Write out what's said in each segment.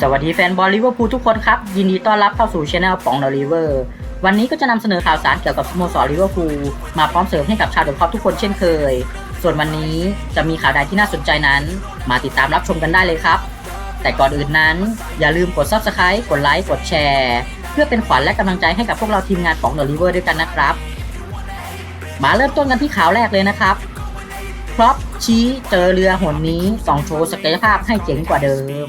สวัสดีแฟนบอลลิเวอร์พูลทุกคนครับ ยินดีต้อนรับเข้าสู่ช anel ป๋องเดอะลิเวอร์วันนี้ก็จะนำเสนอข่าวสารเกี่ยวกับสโมสรลิเวอร์พูลมาพร้อมเสริมให้กับชาวเดอะคอปทุกคนเช่นเคย ส่วนวันนี้จะมีข่าวใดที่น่าสนใจนั้น มาติดตามรับชมกันได้เลยครับ แต่ก่อนอื่นนั้น อย่าลืมกด Subscribe กดไลค์กดแชร์เพื่อเป็นขวัญและกำลังใจให้กับพวกเราทีมงานของเดอะลิเวอร์ด้วยกันนะครับ มาเริ่มต้นกันที่ข่าวแรกเลยนะครับ พร็อพชี้เจอเรือหนนี้ส่องโชว์ศักยภาพให้เจ๋งกว่าเดิม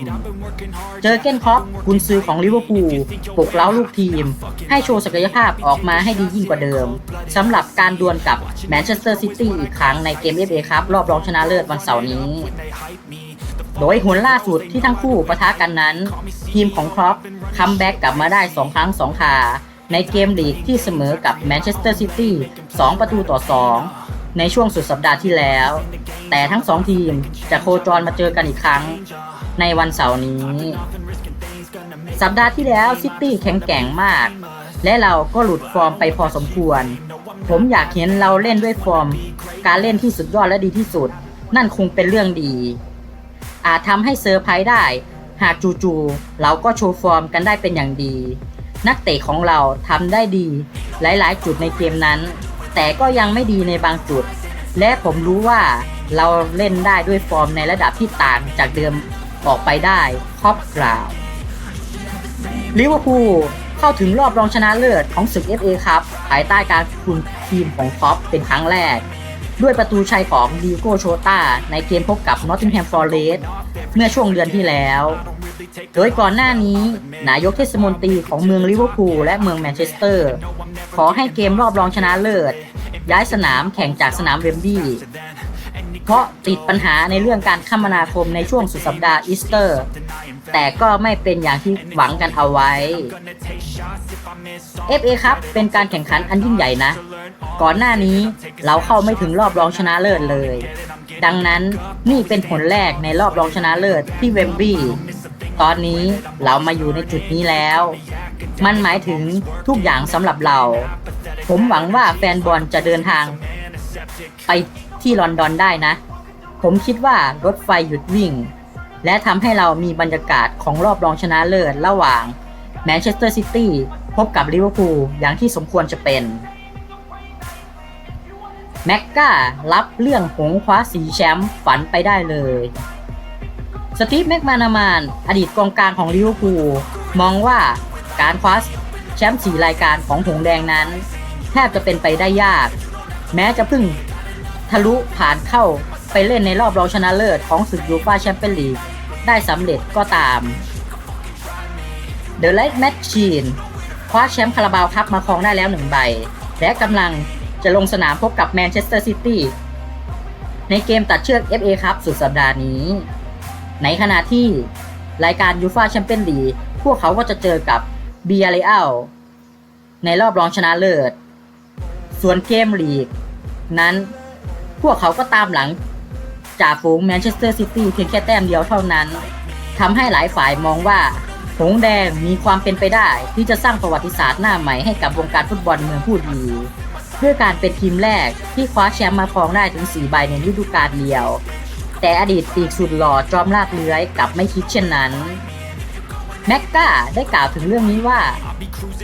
เจอเก้นครอปกุนซือของลิเวอร์พูลปลุกเล้าลูกทีม ให้โชว์ศักยภาพออกมาให้ดียิ่งกว่าเดิมสำหรับการดวลกับแมนเชสเตอร์ซิตี้อีกครั้งในเกมเอฟเอครับรอบรองชนะเลิศวันเสาร์นี้ โดยหนล่าสุดที่ทั้งคู่ปะทะกันนั้น ทีมของครอปคัมแบ็กกลับมาได้ 2 ครั้ง 2คาในเกมลีกที่เสมอกับแมนเชสเตอร์ซิตี้2ประตูต่อ 2 ในช่วงสุดสัปดาห์ที่แล้ว แต่ทั้ง2ทีมจะโคจรมาเจอกันอีกครั้งในวันเสาร์นี้ สัปดาห์ที่แล้วซิตี้แข็งแกร่งมาก และเราก็หลุดฟอร์มไปพอสมควร ผมอยากเห็นเราเล่นด้วยฟอร์ม การเล่นที่สุดยอดและดีที่สุด นั่นคงเป็นเรื่องดี อาจทำให้เซอร์ไพรส์ได้ หากจู่ๆเราก็โชว์ฟอร์มกันได้เป็นอย่างดี นักเตะของเราทำได้ดี หลายๆ จุดในเกมนั้น แต่ก็ยังไม่ดีในบางจุด และผมรู้ว่าเราเล่นได้ด้วยฟอร์มในระดับที่ต่างจากเดิมออกไปได้ครอบกล่าวลิเวอร์พูลเข้าถึงรอบรองชนะเลิศของศึก FA ครับภายใต้การคุมทีมของครอปเป็นครั้งแรก ด้วยประตูชัยของดีโกโชตาในเกมพบกับนอตติงแฮมฟอร์เรสเมื่อช่วงเดือนที่แล้ว โดยก่อนหน้านี้ นายกเทศมนตรีของเมืองลิเวอร์พูลและเมืองแมนเชสเตอร์ ขอให้เกมรอบรองชนะเลิศ ย้ายสนามแข่งจากสนามเวมบลีย์เพราะติดปัญหาในเรื่องการคมนาคมในช่วงสุดสัปดาห์อีสเตอร์ แต่ก็ไม่เป็นอย่างที่หวังกันเอาไว้ FA ครับเป็นการแข่งขันอันยิ่งใหญ่นะ ก่อนหน้านี้เราเข้าไม่ถึงรอบรองชนะเลิศเลย ดังนั้นนี่เป็นผลแรกในรอบรองชนะเลิศที่เวมบลีย์ ตอนนี้เรามาอยู่ในจุดนี้แล้ว มันหมายถึงทุกอย่างสำหรับเรา ผมหวังว่าแฟนบอลจะเดินทาง ไปที่ลอนดอนได้นะ ผมคิดว่ารถไฟหยุดวิ่ง และทำให้เรามีบรรยากาศของรอบรองชนะเลิศระหว่างแมนเชสเตอร์ซิตี้พบกับลิเวอร์พูลอย่างที่สมควรจะเป็นแม็กการับเรื่องหงคว้าสีแชมป์ฝันไปได้เลย สตีฟแม็กมานามาน อดีตกองกลางของลิเวอร์พูลมองว่าการคว้าแชมป์สี่รายการของหงแดงนั้น แทบจะเป็นไปได้ยาก แม้จะเพิ่งทะลุผ่านเข้าไปเล่นในรอบรองชนะเลิศของศึกยูฟ่าแชมเปี้ยนลีกได้สำเร็จก็ตาม The Light Machine คว้าแชมป์คาราบาวคัพมาครองได้แล้วหนึ่งใบ และกำลังจะลงสนามพบกับแมนเชสเตอร์ซิตี้ในเกมตัดเชือก FA ครับสุดสัปดาห์นี้ ในขณะที่รายการยูฟาแชมเปี้ยนลีกพวกเขาก็จะเจอกับเบียร์เรอัลในรอบรองชนะเลิศ ส่วนเกมลีก นั้นพวกเขาก็ตามหลังจากฝูงแมนเชสเตอร์ซิตี้เพียงแค่แต้มเดียวเท่านั้นทำให้หลายฝ่ายมองว่าหงแดงมีความเป็นไปได้ ที่จะสร้างประวัติศาสตร์หน้าใหม่ให้กับวงการฟุตบอลเมืองผู้ดีด้วยการเป็นทีมแรกที่คว้าแชมป์มาครองได้ถึง 4 ใบในฤดูกาลเดียว แต่อดีตปีกสุดหล่อจอมลากเลื้อยกลับไม่คิดเช่นนั้น แม็กกาได้กล่าวถึงเรื่องนี้ว่า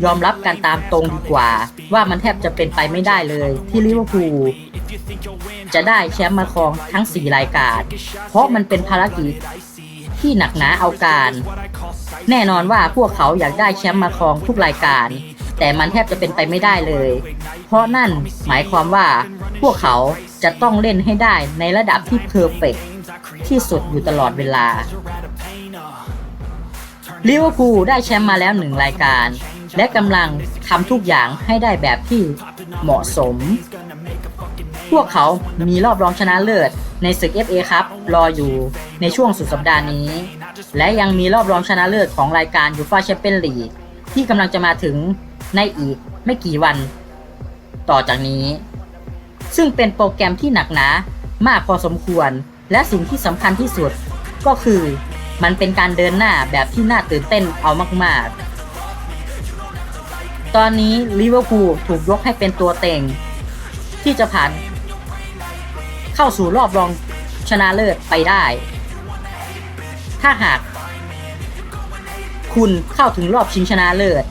ยอมรับการตามตรงดีกว่า ว่ามันแทบจะเป็นไปไม่ได้เลยที่ลิเวอร์พูลจะได้แชมป์มาครองทั้ง 4 รายการ เพราะมันเป็นภารกิจที่หนักหนาเอาการ แน่นอนว่าพวกเขาอยากได้แชมป์มาครองทุกรายการ แต่มันแทบจะเป็นไปไม่ได้เลย เพราะนั่นหมายความว่าพวกเขา จะต้องเล่นให้ได้ในระดับที่เพอร์เฟกที่สุดอยู่ตลอดเวลาลิเวอร์พูลได้แชมป์มาแล้วหนึ่งรายการ และกำลังทำทุกอย่างให้ได้แบบที่เหมาะสม พวกเขามีรอบรองชนะเลิศในศึก FA ครับรออยู่ในช่วงสุดสัปดาห์นี้ และยังมีรอบรองชนะเลิศของรายการยูฟ่าแชมเปี้ยนลีกที่กำลังจะมาถึงในอีกไม่กี่วัน ต่อจากนี้ ซึ่งเป็นโปรแกรมที่หนักหนามากพอสมควร และสิ่งที่สำคัญที่สุด ก็คือมันเป็นการเดินหน้าแบบที่น่าตื่นเต้นเอามากๆ ตอนนี้ลิเวอร์พูลถูกยกให้เป็นตัวเต็ง ที่จะผ่าน เข้าสู่รอบรองชนะเลิศไปได้ ถ้าหาก คุณเข้าถึงรอบชิงชนะเลิศ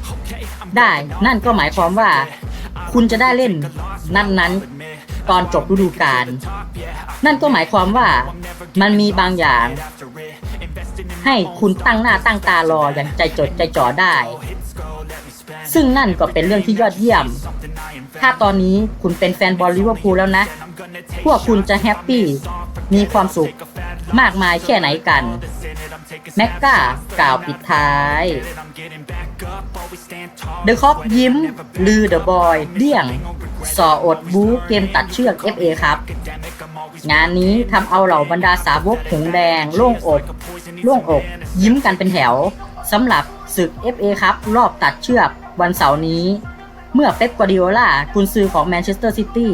ได้นั่นก็หมายความว่า คุณจะได้เล่นนัดนั้น ตอนจบฤดูกาลนั่นก็หมายความว่ามันมีบางอย่าง ให้คุณตั้งหน้าตั้งตารออย่างใจจดใจจ่อได้ ซึ่งนั่นก็เป็นเรื่องที่ยอดเยี่ยม ถ้าตอนนี้คุณเป็นแฟนบอลลิเวอร์พูลแล้วนะ พวกคุณจะแฮปปี้ มีความสุขมากมายแค่ไหนกัน แม็กกากล่าวปิดท้ายเดอะคอปยิ้ม ลือเดอะบอยเดี่ยง สออดบูเกมตัดเชือก FA ครับ งานนี้ทำเอาเหล่าบรรดาสาวกหงแดง โล่งอกโล่งอก ยิ้มกันเป็นแถวสำหรับศึก FA ครับรอบตัดเชือกวันเสาร์นี้ เมื่อเป๊ปกวาดิโอลากุนซือของแมนเชสเตอร์ซิตี้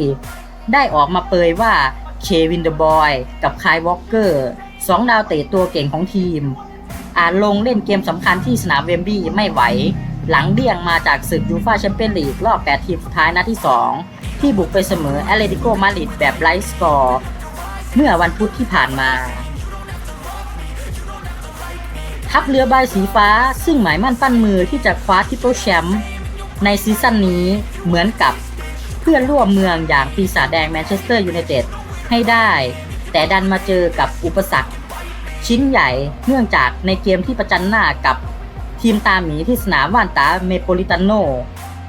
ได้ออกมาเปยว่าเควินเดอะบอยกับคายวอลเกอร์สองดาวเตะตัวเก่งของทีม อาจลงเล่นเกมสำคัญที่สนามเวมบลีย์ไม่ไหว หลังเดี่ยงมาจากศึกยูฟาแชมเปี้ยนลีกรอบ 8 ทีมสุดท้ายนัดที่ 2 ที่บุกไปเสมอแอตเลติโกมาดริดแบบไร้สกอร์ เมื่อวันพุธที่ผ่านมา ทัพเรือใบสีฟ้าซึ่งหมายมั่นปั้นมือที่จะคว้าทิปเปิลแชมป์ในซีซั่นนี้เหมือนกับเพื่อนร่วมเมืองอย่างปีศาจแดงแมนเชสเตอร์ยูไนเต็ดให้ได้ แต่ดันมาเจอกับอุปสรรค ชิ้นใหญ่เนื่องจากในเกมที่ประจันหน้ากับ ทีมตาหมีที่สนามว่านตาเมโปลิตานโน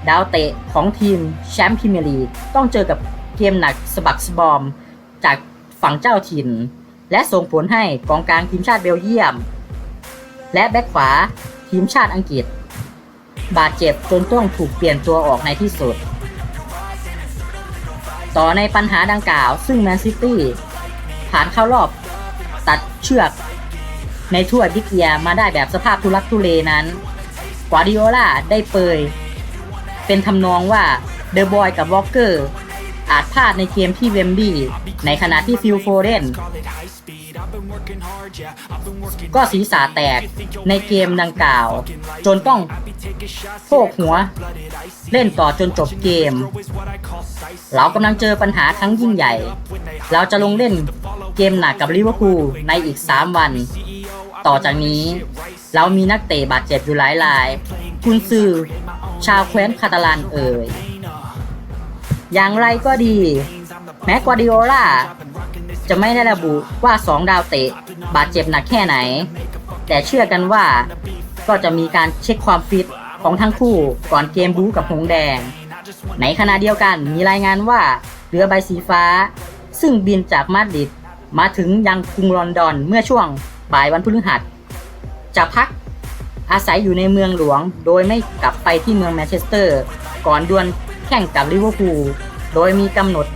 ดาวเตะของทีมแชมป์พรีเมียร์ลีกต้องเจอกับเกมหนักสะบักสะบอม จากฝั่งเจ้าถิ่น และส่งผลให้กองกลางทีมชาติเบลเยียม และแบ็คขวาทีมชาติอังกฤษ บาดเจ็บจนต้องถูกเปลี่ยนตัวออกในที่สุด ต่อในปัญหาดังกล่าว ซึ่งแมนซิตี้ผ่านเข้ารอบ ตัดเชือก ในถ้วยบิ๊กเอียร์มาได้แบบสภาพทุลักทุเลนั้นกวาดิโอลาได้เปย เป็นทำนองว่าเดอะบอยกับวอลเกอร์อาจพลาดในเกมที่เวมบลีย์ในขณะที่ฟิลโฟเดนก็ศีรษะแตกในเกมดังกล่าว จนต้องโผกหัว เล่นต่อจนจบเกม เรากำลังเจอปัญหาครั้งยิ่งใหญ่ เราจะลงเล่นเกมหนักกับลิเวอร์พูลในอีก 3 วัน ต่อจากนี้ เรามีนักเตะบาดเจ็บอยู่หลายราย คุณซือชาวแคว้นคาตาลานเอ่ย อย่างไรก็ดี แม้กวาดิโอลาจะไม่ได้ระบุว่า2ดาวเตะบาดเจ็บหนักแค่ไหน แต่เชื่อกันว่าก็จะมีการเช็คความฟิตของทั้งคู่ก่อนเกมบู๊กับหงแดง ในขณะเดียวกันมีรายงานว่าเรือใบสีฟ้า ซึ่งบินจากมาดริดมาถึงยังกรุงลอนดอนเมื่อช่วง บ่ายวันพฤหัส จะพักอาศัยอยู่ในเมืองหลวง โดยไม่กลับไปที่เมืองแมนเชสเตอร์ ก่อนดวลแข่งกับลิเวอร์พูล โดยมีกำหนด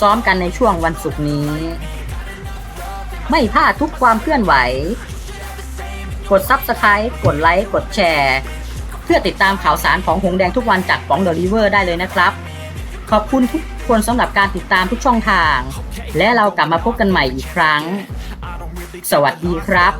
ซ้อมกันในช่วงวันศุกร์นี้ ไม่พลาดทุกความเคลื่อนไหว กด Subscribe กดไลค์ กดแชร์ เพื่อติดตามข่าวสารของหงแดงทุกวันจากป๋องเดลิเวอร์ได้เลยนะครับ ขอบคุณทุกคนสำหรับการติดตามทุกช่องทาง และเรากลับมาพบกันใหม่อีกครั้ง สวัสดีครับ